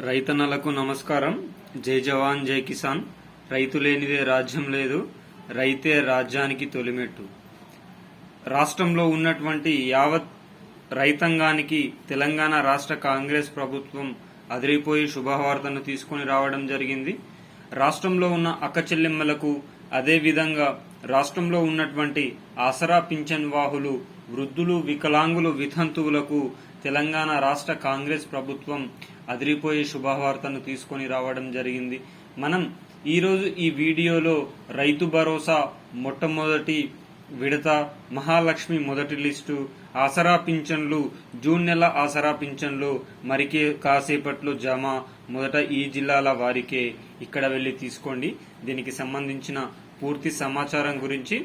రైతన్నలకు నమస్కారం. జై జవాన్ జై కిసాన్. రైతు లేనిదే రాజ్యం లేదు. రైతే రాజ్యానికి తొలిమెట్టు. రాష్ట్రంలో ఉన్నటువంటి యావత్ రైతాంగానికి తెలంగాణ రాష్ట్ర కాంగ్రెస్ ప్రభుత్వం అదిరిపోయి శుభవార్తను తీసుకొని రావడం జరిగింది. రాష్ట్రంలో ఉన్న అక్క చెల్లెమ్మలకు అదేవిధంగా రాష్ట్రంలో ఉన్నటువంటి ఆసరా పింఛన్ వాహులు వృద్ధులు వికలాంగులు వితంతువులకు తెలంగాణ రాష్ట్ర కాంగ్రెస్ ప్రభుత్వం అదిరిపోయే శుభవార్తను తీసుకొని రావడం జరిగింది. మనం ఈరోజు ఈ వీడియోలో రైతు భరోసా మొట్టమొదటి విడత మహాలక్ష్మి మొదటి లిస్టు ఆసరా పింఛన్లు జూన్ నెల ఆసరా పింఛన్లు మరికే కాసేపట్లో జమ మొదట ఈ జిల్లాల వారికే ఇక్కడ వెళ్ళి తీసుకోండి. దీనికి సంబంధించిన పూర్తి సమాచారం గురించి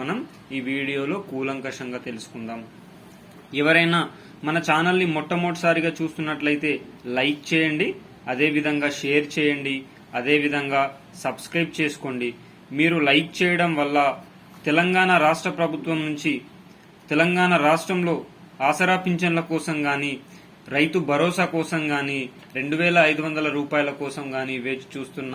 మనం ఈ వీడియోలో కూలంకషంగా తెలుసుకుందాం. ఎవరైనా మన ఛానల్ని మొట్టమొదటిసారిగా చూస్తున్నట్లయితే లైక్ చేయండి అదేవిధంగా షేర్ చేయండి అదేవిధంగా సబ్స్క్రైబ్ చేసుకోండి. మీరు లైక్ చేయడం వల్ల తెలంగాణ రాష్ట్ర ప్రభుత్వం నుంచి తెలంగాణ రాష్ట్రంలో ఆసరా పింఛన్ల కోసం కానీ రైతు భరోసా కోసం కానీ రెండు వేల ఐదు వందల రూపాయల కోసం కానీ వేచి చూస్తున్న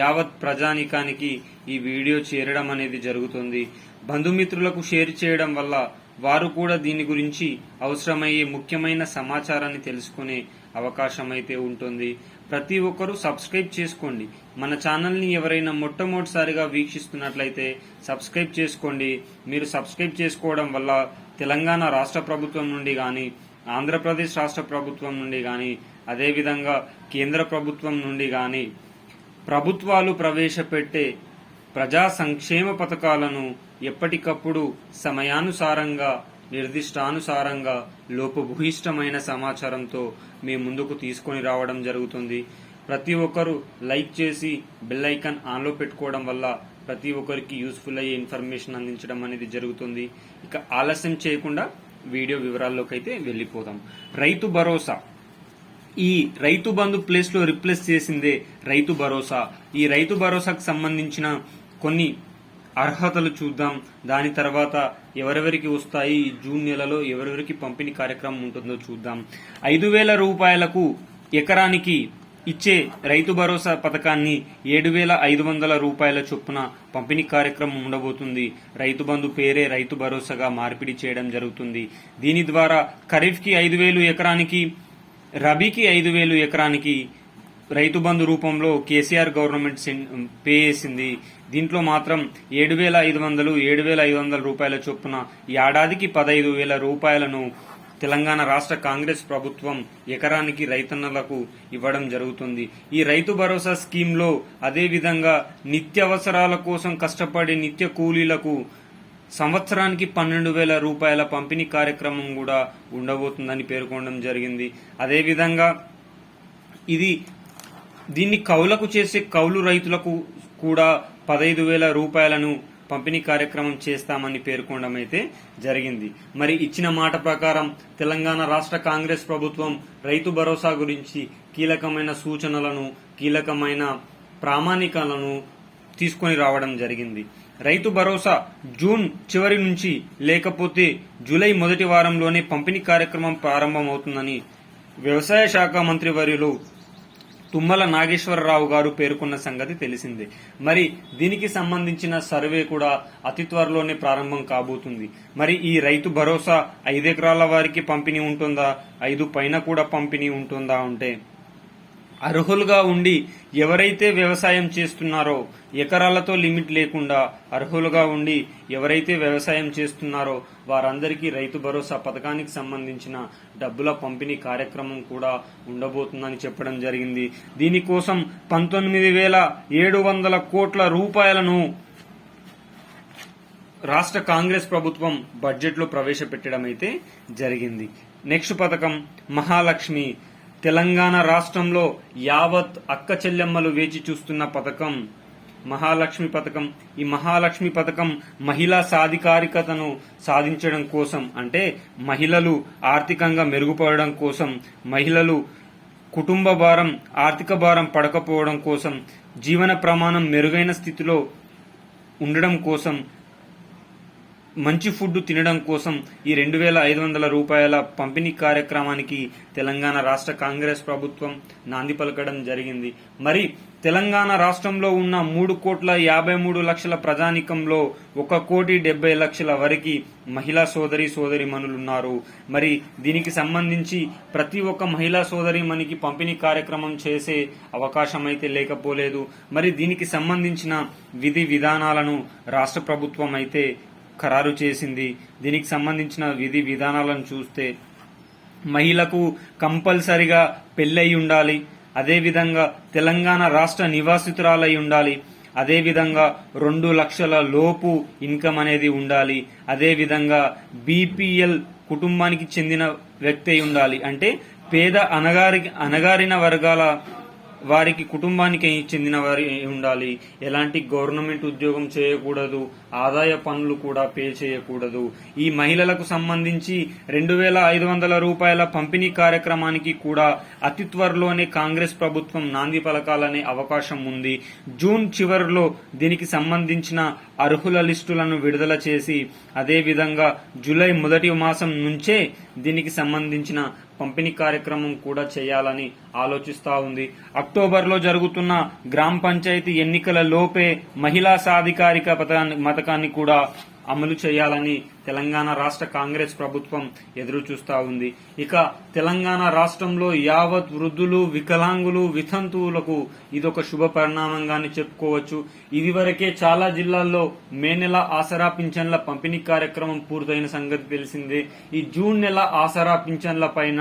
యావత్ ప్రజానికానికి ఈ వీడియో చేరడం అనేది జరుగుతుంది. బంధుమిత్రులకు షేర్ చేయడం వల్ల వారు కూడా దీని గురించి అవసరమయ్యే ముఖ్యమైన సమాచారాన్ని తెలుసుకునే అవకాశం అయితే ఉంటుంది. ప్రతి ఒక్కరూ సబ్స్క్రైబ్ చేసుకోండి. మన ఛానల్ని ఎవరైనా మొట్టమొదటిసారిగా వీక్షిస్తున్నట్లయితే సబ్స్క్రైబ్ చేసుకోండి. మీరు సబ్స్క్రైబ్ చేసుకోవడం వల్ల తెలంగాణ రాష్ట్ర ప్రభుత్వం నుండి కానీ ఆంధ్రప్రదేశ్ రాష్ట్ర ప్రభుత్వం నుండి కానీ అదేవిధంగా కేంద్ర ప్రభుత్వం నుండి కానీ ప్రభుత్వాలు ప్రవేశపెట్టే ప్రజా సంక్షేమ పథకాలను ఎప్పటికప్పుడు సమయానుసారంగా నిర్దిష్టానుసారంగా లోపభూయిష్టమైన సమాచారంతో మీ ముందుకు తీసుకొని రావడం జరుగుతుంది. ప్రతి ఒక్కరూ లైక్ చేసి బెల్ ఐకాన్ ఆన్లో పెట్టుకోవడం వల్ల ప్రతి ఒక్కరికి యూస్ఫుల్ అయ్యే ఇన్ఫర్మేషన్ అందించడం అనేది జరుగుతుంది. ఇక ఆలస్యం చేయకుండా వీడియో వివరాల్లోకి అయితే వెళ్ళిపోదాం. రైతు భరోసా. ఈ రైతు బంధు ప్లేస్లో రిప్లేస్ చేసిందే రైతు భరోసా. ఈ రైతు భరోసాకు సంబంధించిన కొన్ని అర్హతలు చూద్దాం. దాని తర్వాత ఎవరెవరికి వస్తాయి జూన్ నెలలో ఎవరెవరికి పంపిణీ కార్యక్రమం ఉంటుందో చూద్దాం. ఐదు వేల రూపాయలకు ఎకరానికి ఇచ్చే రైతు భరోసా పథకాన్ని ఏడు వేల ఐదు వందల రూపాయల చొప్పున పంపిణీ కార్యక్రమం ఉండబోతుంది. రైతు బంధు పేరే రైతు భరోసాగా మార్పిడి చేయడం జరుగుతుంది. దీని ద్వారా ఖరీఫ్కి ఐదు వేలు ఎకరానికి రబీకి ఐదు వేలు ఎకరానికి రైతు బంధు రూపంలో కేసీఆర్ గవర్నమెంట్ పే చేసింది. దీంట్లో మాత్రం ఏడు వేల ఐదు వందలు ఏడు వేల ఐదు వందల రూపాయల చొప్పున ఏడాదికి పదహైదు వేల రూపాయలను తెలంగాణ రాష్ట్ర కాంగ్రెస్ ప్రభుత్వం ఎకరానికి రైతన్నలకు ఇవ్వడం జరుగుతుంది. ఈ రైతు భరోసా స్కీమ్లో అదేవిధంగా నిత్యావసరాల కోసం కష్టపడే నిత్య కూలీలకు సంవత్సరానికి పన్నెండు వేల రూపాయల పంపిణీ కార్యక్రమం కూడా ఉండబోతుందని పేర్కొనడం జరిగింది. అదేవిధంగా ఇది దీన్ని కౌలకు చేసే కౌలు రైతులకు కూడా పదహైదు వేల రూపాయలను పంపిణీ కార్యక్రమం చేస్తామని పేర్కొనడం అయితే జరిగింది. మరి ఇచ్చిన మాట ప్రకారం తెలంగాణ రాష్ట్ర కాంగ్రెస్ ప్రభుత్వం రైతు భరోసా గురించి కీలకమైన సూచనలను కీలకమైన ప్రామాణికాలను తీసుకొని రావడం జరిగింది. రైతు భరోసా జూన్ చివరి నుంచి లేకపోతే జూలై మొదటి వారంలోనే పంపిణీ కార్యక్రమం ప్రారంభమవుతుందని వ్యవసాయ శాఖ మంత్రి వర్యులు తుమ్మల నాగేశ్వరరావు గారు పేర్కొన్న సంగతి తెలిసిందే. మరి దీనికి సంబంధించిన సర్వే కూడా అతి త్వరలోనే ప్రారంభం కాబోతుంది. మరి ఈ రైతు భరోసా ఐదెకరాల వారికి పంపిణీ ఉంటుందా? ఐదు పైన కూడా పంపిణీ ఉంటుందా అంటే అర్హులుగా ఉండి ఎవరైతే వ్యవసాయం చేస్తున్నారో ఎకరాలతో లిమిట్ లేకుండా అర్హులుగా ఉండి ఎవరైతే వ్యవసాయం చేస్తున్నారో వారందరికీ రైతు భరోసా పథకానికి సంబంధించిన డబ్బుల పంపిణీ కార్యక్రమం కూడా ఉండబోతుందని చెప్పడం జరిగింది. దీనికోసం పంతొమ్మిది వేల ఏడు వందల కోట్ల రూపాయలను రాష్ట్ర కాంగ్రెస్ ప్రభుత్వం బడ్జెట్లో ప్రవేశపెట్టడం అయితే జరిగింది. నెక్స్ట్ పథకం మహాలక్ష్మి తెలంగాణ రాష్ట్రంలో యావత్ అక్క చెల్లెమ్మలు వేచి చూస్తున్న పథకం మహాలక్ష్మి పథకం. ఈ మహాలక్ష్మి పథకం మహిళా సాధికారికతను సాధించడం కోసం అంటే మహిళలు ఆర్థికంగా మెరుగుపడడం కోసం మహిళలు కుటుంబ భారం ఆర్థిక భారం పడకపోవడం కోసం జీవన ప్రమాణం మెరుగైన స్థితిలో ఉండడం కోసం మంచి ఫుడ్ తినడం కోసం ఈ రెండు వేల ఐదు వందల రూపాయల పంపిణీ కార్యక్రమానికి తెలంగాణ రాష్ట్ర కాంగ్రెస్ ప్రభుత్వం నాంది పలకడం జరిగింది. మరి తెలంగాణ రాష్ట్రంలో ఉన్న మూడు కోట్ల యాభై మూడు లక్షల ప్రజానికంలో ఒక కోటి డెబ్బై లక్షల వరకు మహిళా సోదరి సోదరి మనులున్నారు. మరి దీనికి సంబంధించి ప్రతి ఒక్క మహిళా సోదరి పంపిణీ కార్యక్రమం చేసే అవకాశం అయితే లేకపోలేదు. మరి దీనికి సంబంధించిన విధి విధానాలను రాష్ట్ర ప్రభుత్వం అయితే ఖరారు చేసింది. దీనికి సంబంధించిన విధి విధానాలను చూస్తే మహిళకు కంపల్సరిగా పెళ్ళయి ఉండాలి. అదేవిధంగా తెలంగాణ రాష్ట్ర నివాసితురాలై ఉండాలి. అదేవిధంగా రెండు లక్షల లోపు ఇన్కమ్ అనేది ఉండాలి. అదేవిధంగా బీపీఎల్ కుటుంబానికి చెందిన వ్యక్తి అయి ఉండాలి. అంటే పేద అనగారి అనగారిన వర్గాల వారికి కుటుంబానికి చెందిన వారి ఉండాలి. ఎలాంటి గవర్నమెంట్ ఉద్యోగం చేయకూడదు. ఆదాయ పన్నులు కూడా పే చేయకూడదు. ఈ మహిళలకు సంబంధించి రెండు వేల ఐదు వందల రూపాయల పంపిణీ కార్యక్రమానికి కూడా అతి త్వరలోనే కాంగ్రెస్ ప్రభుత్వం నాంది పలకాలనే అవకాశం ఉంది. జూన్ చివరిలో దీనికి సంబంధించిన అర్హుల లిస్టులను విడుదల చేసి అదేవిధంగా జూలై మొదటి మాసం నుంచే దీనికి సంబంధించిన పంపిణీ కార్యక్రమం కూడా చేయాలని ఆలోచిస్తా ఉంది. అక్టోబర్లో జరుగుతున్న గ్రామ పంచాయతీ ఎన్నికల లోపే మహిళా సాధికారిక పథకాన్ని పథకాన్ని కూడా అమలు చేయాలని తెలంగాణ రాష్ట్ర కాంగ్రెస్ ప్రభుత్వం ఎదురు చూస్తా ఉంది. ఇక తెలంగాణ రాష్ట్రంలో యావత్ వృద్ధులు వికలాంగులు వితంతువులకు ఇదొక శుభ పరిణామంగానే చెప్పుకోవచ్చు. ఇదివరకే చాలా జిల్లాల్లో మే నెల ఆసరా పింఛన్ల పంపిణీ కార్యక్రమం పూర్తయిన సంగతి తెలిసిందే. ఈ జూన్ నెల ఆసరా పింఛన్ల పైన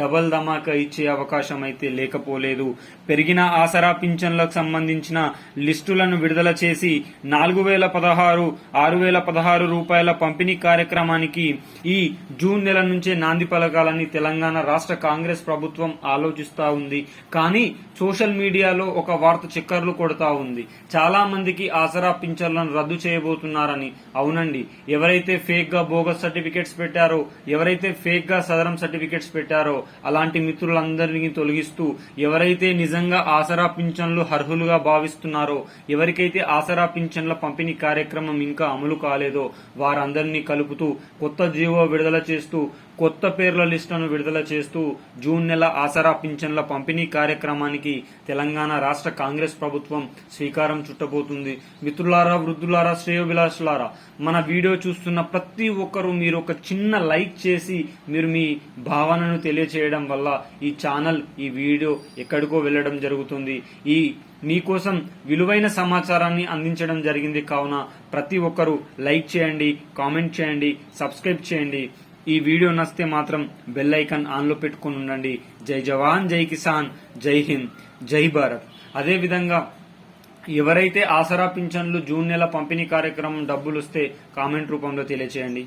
డబల్ ధమాకా ఇచ్చే అవకాశం అయితే లేకపోలేదు. పెరిగిన ఆసరా పింఛన్లకు సంబంధించిన లిస్టులను విడుదల చేసి నాలుగు వేల పదహారు ఆరు వేల పదహారు రూపాయల పంపిణీ కార్యక్రమానికి ఈ జూన్ నెల నుంచే నాంది పలకాలని తెలంగాణ రాష్ట్ర కాంగ్రెస్ ప్రభుత్వం ఆలోచిస్తా ఉంది. కానీ సోషల్ మీడియాలో ఒక వార్త చక్కర్లు కొడతా ఉంది. చాలా మందికి ఆసరా పింఛన్లను రద్దు చేయబోతున్నారని. అవునండి. ఎవరైతే ఫేక్గా బోగస్ సర్టిఫికెట్స్ పెట్టారో ఎవరైతే ఫేక్గా సదరం సర్టిఫికెట్స్ పెట్టారో అలాంటి మిత్రులందరినీ తొలగిస్తూ ఎవరైతే నిజంగా ఆసరా పింఛన్లు అర్హులుగా భావిస్తున్నారో ఎవరికైతే ఆసరా పింఛన్ల పంపిణీ కార్యక్రమం ఇంకా అమలు కాలేదో వారందరినీ కలుపుతూ కొత్త జీవో విడుదల చేస్తూ కొత్త పేర్ల లిస్టును విడుదల చేస్తూ జూన్ నెల ఆసరా పింఛన్ల పంపిణీ కార్యక్రమానికి తెలంగాణ రాష్ట్ర కాంగ్రెస్ ప్రభుత్వం శ్రీకారం చుట్టబోతుంది. మిత్రులారా వృద్ధులారా శ్రేయోభిలాషులారా మన వీడియో చూస్తున్న ప్రతి ఒక్కరూ మీరు ఒక చిన్న లైక్ చేసి మీరు మీ భావనను తెలియచేయడం వల్ల ఈ ఛానల్ ఈ వీడియో ఎక్కడికో వెళ్ళడం జరుగుతుంది. ఈ మీకోసం విలువైన సమాచారాన్ని అందించడం జరిగింది కావున ప్రతి ఒక్కరూ లైక్ చేయండి కామెంట్ చేయండి సబ్స్క్రైబ్ చేయండి. ఈ వీడియో నస్తే మాత్రం బెల్ ఐకాన్ ఆన్లో పెట్టుకుని ఉండండి. జై జవాన్ జై కిసాన్ జై హింద్ జై భారత్. అదేవిధంగా ఎవరైతే ఆసరా పింఛన్లు జూన్ నెల పంపిణీ కార్యక్రమం డబ్బులు వస్తే కామెంట్ రూపంలో తెలియచేయండి.